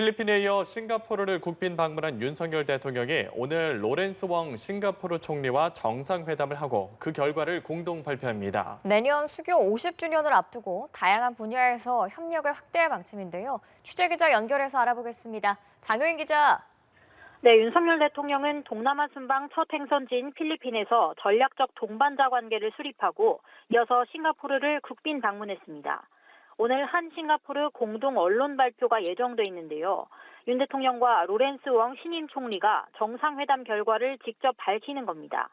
필리핀에 이어 싱가포르를 국빈 방문한 윤석열 대통령이 오늘 로렌스 웡 싱가포르 총리와 정상회담을 하고 그 결과를 공동 발표합니다. 내년 수교 50주년을 앞두고 다양한 분야에서 협력을 확대할 방침인데요. 취재 기자 연결해서 알아보겠습니다. 장효인 기자. 네, 윤석열 대통령은 동남아 순방 첫 행선지인 필리핀에서 전략적 동반자 관계를 수립하고 이어서 싱가포르를 국빈 방문했습니다. 오늘 한 싱가포르 공동 언론 발표가 예정돼 있는데요. 윤 대통령과 로렌스 웡 신임 총리가 정상회담 결과를 직접 밝히는 겁니다.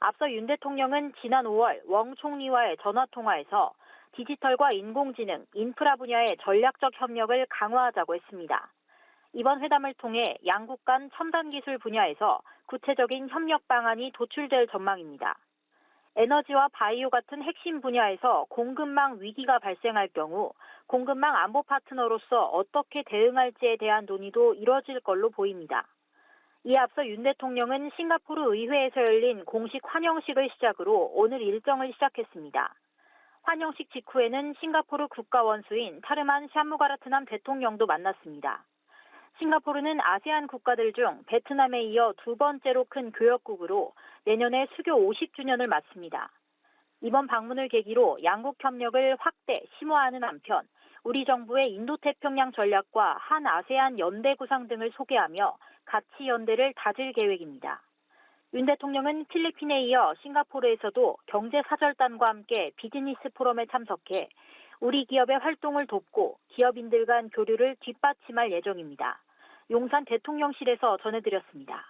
앞서 윤 대통령은 지난 5월 웡 총리와의 전화 통화에서 디지털과 인공지능, 인프라 분야의 전략적 협력을 강화하자고 했습니다. 이번 회담을 통해 양국 간 첨단 기술 분야에서 구체적인 협력 방안이 도출될 전망입니다. 에너지와 바이오 같은 핵심 분야에서 공급망 위기가 발생할 경우 공급망 안보 파트너로서 어떻게 대응할지에 대한 논의도 이뤄질 걸로 보입니다. 이에 앞서 윤 대통령은 싱가포르 의회에서 열린 공식 환영식을 시작으로 오늘 일정을 시작했습니다. 환영식 직후에는 싱가포르 국가 원수인 타르만 샤무가라트남 대통령도 만났습니다. 싱가포르는 아세안 국가들 중 베트남에 이어 두 번째로 큰 교역국으로 내년에 수교 50주년을 맞습니다. 이번 방문을 계기로 양국 협력을 확대, 심화하는 한편 우리 정부의 인도태평양 전략과 한 아세안 연대 구상 등을 소개하며 가치 연대를 다질 계획입니다. 윤 대통령은 필리핀에 이어 싱가포르에서도 경제사절단과 함께 비즈니스 포럼에 참석해 우리 기업의 활동을 돕고 기업인들 간 교류를 뒷받침할 예정입니다. 용산 대통령실에서 전해드렸습니다.